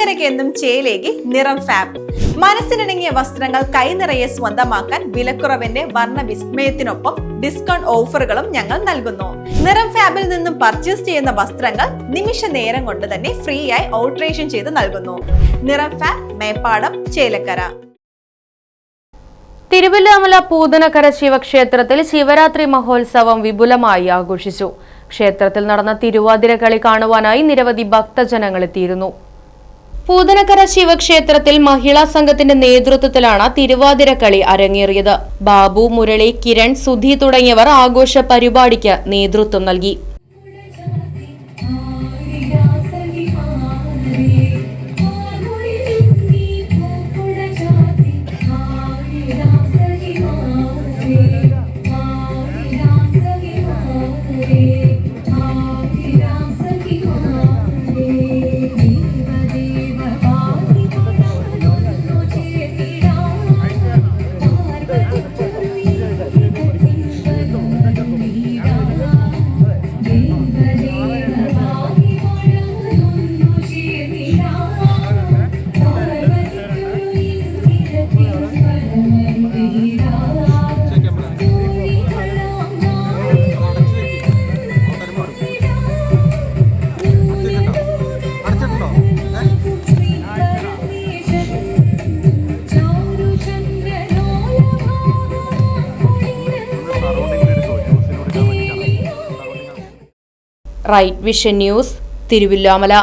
ചേലക്കരയ്ക്ക് എന്നും ചേലേകി നിറം ഫാബ് മനസ്സിനിണങ്ങിയ വസ്ത്രങ്ങൾ കൈനിറയെ സ്വന്തമാക്കാൻ വിലക്കുറവിന്റെ വർണ വിസ്മയത്തിനൊപ്പം ഡിസ്കൗണ്ട് ഓഫറുകളും ഞങ്ങൾ നൽകുന്നു. നിറം ഫാബിൽ നിന്നും പർച്ചേസ് ചെയ്യുന്ന വസ്ത്രങ്ങൾ നിമിഷ നേരം കൊണ്ട് തന്നെ ഫ്രീ ആയി ഓൾട്രേഷൻ ചെയ്ത് നൽകുന്നു. നിറം ഫാബ് മേപ്പാടം ചേലക്കര. തിരുവല്ലാമല പൂതനക്കര ശിവക്ഷേത്രത്തിൽ ശിവരാത്രി മഹോത്സവം വിപുലമായി ആഘോഷിച്ചു. ക്ഷേത്രത്തിൽ നടന്ന തിരുവാതിര കളി കാണുവാനായി നിരവധി ഭക്തജനങ്ങൾ എത്തിയിരുന്നു. പൂതനക്കര ശിവക്ഷേത്രത്തിൽ മഹിളാ സംഘത്തിന്റെ നേതൃത്വത്തിലാണ് തിരുവാതിര കളി അരങ്ങേറിയത്. ബാബു മുരളി കിരൺ സുധി തുടങ്ങിയവർ ആഘോഷ പരിപാടിക്ക് നേതൃത്വം നൽകി. Right vision news Thiruvilwamala